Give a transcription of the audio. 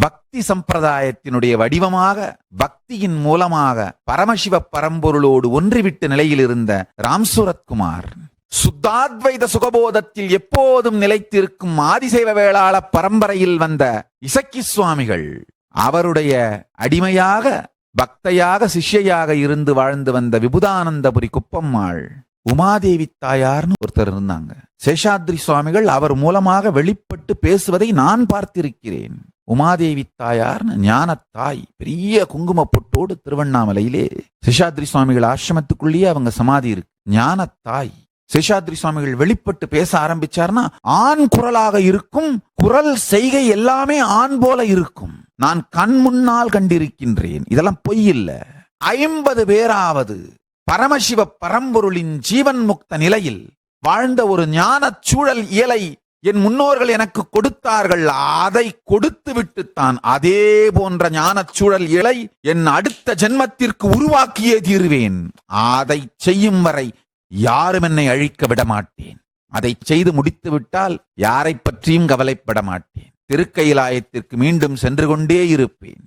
பக்தி சம்பிரதாயத்தினுடைய வடிவமாக பக்தியின் மூலமாக பரமசிவ பரம்பொருளோடு ஒன்றிவிட்ட நிலையில் இருந்த ராம்சூரத்குமார் சுத்தாத்வைத சுகபோதத்தில் எப்போதும் நிலைத்திருக்கும் ஆதிசைவ வேளாள பரம்பரையில் வந்த இசக்கி சுவாமிகள் அவருடைய அடிமையாக பக்தையாக சிஷ்யையாக இருந்து வாழ்ந்து வந்த விபுதானந்தபுரி குப்பம்மாள் உமாதேவி தாயார்னு ஒருத்தர் இருந்தாங்க. சேஷாத்ரி சுவாமிகள் அவர் மூலமாக வெளிப்பட்டு பேசுவதை நான் பார்த்திருக்கிறேன். உமாதேவி தாயார்னு ஞானத்தாய் பெரிய குங்கும பொட்டோடு திருவண்ணாமலையிலே சேஷாத்ரி சுவாமிகள் ஆசிரமத்துக்குள்ளேயே அவங்க சமாதி இருக்கு. ஞானத்தாய். சேஷாத்ரி சுவாமிகள் வெளிப்பட்டு பேச ஆரம்பிச்சார்னா ஆண் குரலாக இருக்கும் குரல் செய்கை எல்லாமே ஆண் போல இருக்கும். நான் கண் முன்னால் கண்டிருக்கின்றேன். இதெல்லாம் பொய் இல்ல. ஐம்பது பேராவது பரமசிவ பரம்பொருளின் ஜீவன் முக்த நிலையில் வாழ்ந்த ஒரு ஞானச் சூழல் இயலை என் முன்னோர்கள் எனக்கு கொடுத்தார்கள் அதை கொடுத்து விட்டுத்தான். அதே போன்ற ஞானச் சூழல் இலை என் அடுத்த ஜென்மத்திற்கு உருவாக்கியே தீர்வேன். அதை செய்யும் வரை யாரும் என்னை அழிக்க விட மாட்டேன் அதை செய்து முடித்து விட்டால் யாரை பற்றியும் கவலைப்பட மாட்டேன் திருக்கைலாயத்திற்கு மீண்டும் சென்று கொண்டே இருப்பேன்.